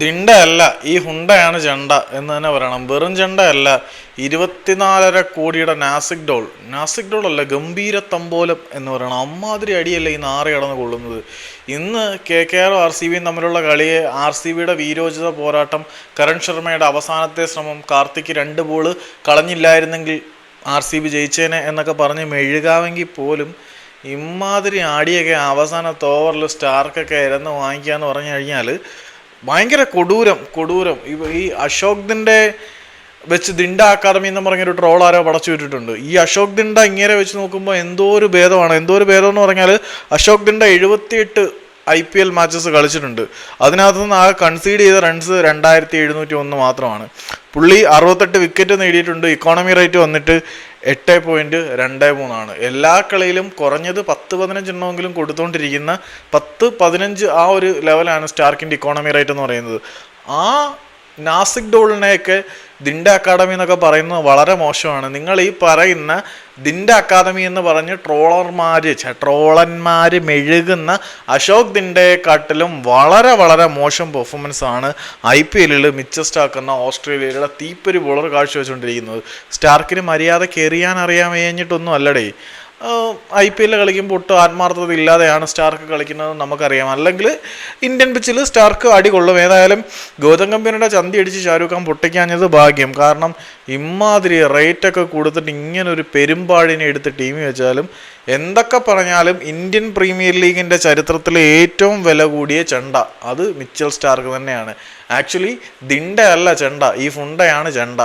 ദിണ്ട അല്ല ഈ ഹുണ്ടയാണ് ചെണ്ട എന്ന് തന്നെ പറയണം. വെറും ജണ്ട അല്ല ഇരുപത്തിനാലര കോടിയുടെ നാസിക് ഡോൾ. നാസിക് ഡോൾ അല്ല ഗംഭീര തമ്പോലം എന്ന് പറയണം. അമ്മാതിരി അടിയല്ല ഈ നാറി കടന്ന് കൊള്ളുന്നത്. ഇന്ന് കെ കെ ആറും ആർ സി ബിയും തമ്മിലുള്ള കളിയെ ആർ സി ബിയുടെ വീരോചിത പോരാട്ടം കരൺ ശർമ്മയുടെ അവസാനത്തെ ശ്രമം കാർത്തിക്ക് രണ്ട് ബോൾ കളഞ്ഞില്ലായിരുന്നെങ്കിൽ ആർ സി ബി ജയിച്ചേനെ എന്നൊക്കെ പറഞ്ഞ് മെഴുകാമെങ്കിൽ പോലും ഇമാതിരി ആടിയൊക്കെ അവസാനത്തെ ഓവറിൽ സ്റ്റാർക്കൊക്കെ ഇരന്ന് വാങ്ങിക്കുക എന്ന് പറഞ്ഞു കഴിഞ്ഞാൽ ഭയങ്കര കൊടൂരം കൊടൂരം. ഈ അശോക് ദിന്റെ വെച്ച് ദിണ്ട അക്കാദമി എന്ന് പറഞ്ഞൊരു ട്രോൾ ആരോ പടച്ചു വിട്ടിട്ടുണ്ട്. ഈ അശോക് ദിണ്ട ഇങ്ങനെ വെച്ച് നോക്കുമ്പോൾ എന്തോ ഒരു ഭേദമാണ്. എന്തോ ഒരു ഭേദം എന്ന് പറഞ്ഞാൽ അശോക് ദിണ്ട എഴുപത്തിയെട്ട് ഐ പി എൽ മാച്ചസ് കളിച്ചിട്ടുണ്ട്. അതിനകത്ത് നിന്ന് ആ കൺസീഡ് ചെയ്ത റൺസ് രണ്ടായിരത്തി എഴുന്നൂറ്റി ഒന്ന് മാത്രമാണ്. പുള്ളി അറുപത്തെട്ട് വിക്കറ്റ് നേടിയിട്ടുണ്ട്. ഇക്കോണമി റേറ്റ് വന്നിട്ട് എട്ട് പോയിന്റ് രണ്ട് മൂന്നാണ്. എല്ലാ കളിയിലും കുറഞ്ഞത് പത്ത് പതിനഞ്ചെണ്ണമെങ്കിലും കൊടുത്തുകൊണ്ടിരിക്കുന്ന പത്ത് പതിനഞ്ച് ആ ഒരു ലെവലാണ് സ്റ്റാർക്കിന്റെ ഇക്കോണമി റേറ്റ് എന്ന് പറയുന്നത്. ആ നാസിക് ഡോളിനെയൊക്കെ ദിൻഡ അക്കാദമി എന്നൊക്കെ പറയുന്നത് വളരെ മോശമാണ്. നിങ്ങൾ ഈ പറയുന്ന ദിൻഡ അക്കാദമി എന്ന് പറഞ്ഞ് ട്രോളർമാർ ട്രോളന്മാർ മെഴുകുന്ന അശോക് ദിണ്ടയെക്കാട്ടിലും വളരെ വളരെ മോശം പെർഫോമൻസ് ആണ് ഐ പി എല്ലിൽ മിച്ചസ്റ്റാക്കുന്ന ഓസ്ട്രേലിയയുടെ തീപ്പൊരി ബോളർ കാഴ്ചവെച്ചുകൊണ്ടിരിക്കുന്നത്. സ്റ്റാർക്കിന് മര്യാദയ്ക്ക് എറിയാൻ അറിയാൻ കഴിഞ്ഞിട്ടൊന്നും അല്ലടേ. ഐ പി എല്ലിൽ കളിക്കുമ്പോൾ ഒട്ടും ആത്മാർത്ഥത ഇല്ലാതെയാണ് സ്റ്റാർക്ക് കളിക്കുന്നത് നമുക്കറിയാം. അല്ലെങ്കിൽ ഇന്ത്യൻ പിച്ചിൽ സ്റ്റാർക്ക് അടി കൊള്ളും. ഏതായാലും ഗൗതം കമ്പനിയുടെ ചന്തി അടിച്ച് ഷാരൂഖ് ഖാൻ പൊട്ടിക്കാഞ്ഞത് ഭാഗ്യം. കാരണം ഇമാതിരി റേറ്റൊക്കെ കൊടുത്തിട്ട് ഇങ്ങനെ ഒരു പെരുമ്പാടിനെ എടുത്ത് ടീമിൽ വെച്ചാലും എന്തൊക്കെ പറഞ്ഞാലും ഇന്ത്യൻ പ്രീമിയർ ലീഗിന്റെ ചരിത്രത്തിലെ ഏറ്റവും വില കൂടിയ ചെണ്ട അത് മിച്ചൽ സ്റ്റാർക്ക് തന്നെയാണ്. ആക്ച്വലി ദിണ്ട അല്ല ചെണ്ട. ഈ ഫുണ്ടയാണ് ചെണ്ട.